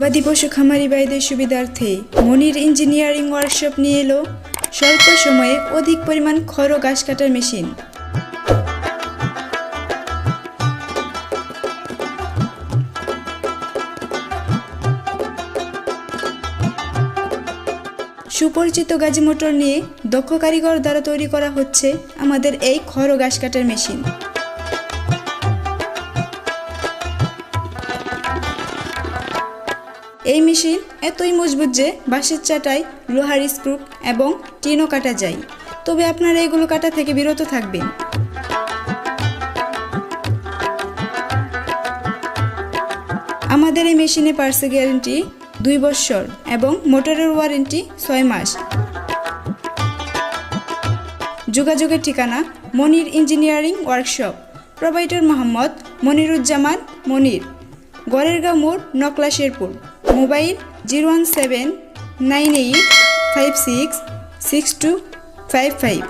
গবাদি পশু খামারি ভাইদের সুবিধার্থে মনির ইঞ্জিনিয়ারিং ওয়ার্কশপ নিয়ে এলো। স্বল্প সময়ে অধিক পরিমাণ খড় ঘাস কাটার মেশিন। সুপরিচিত গাজি মোটর নিয়ে দক্ষ কারিগর দ্বারা তৈরি করা হচ্ছে আমাদের এই খড় ঘাস কাটার মেশিন। এই মেশিন এতই মজবুত যে বাঁশের চাটাই লোহার স্ক্রু এবং টিনও কাটা যায়। তবে আপনারা এগুলো কাটা থেকে বিরত থাকবেন। আমাদের এই মেশিনে পার্সে গ্যারেন্টি দুই বছর এবং মোটরের ওয়ারেন্টি ছয় মাস। যোগাযোগের ঠিকানা Monir engineering workshop. Provider Mohammad Moniruzzaman Monir. Gorergaon মোড় Nakla Sherpur. Mobile zero one seven nine eight five six six two five five.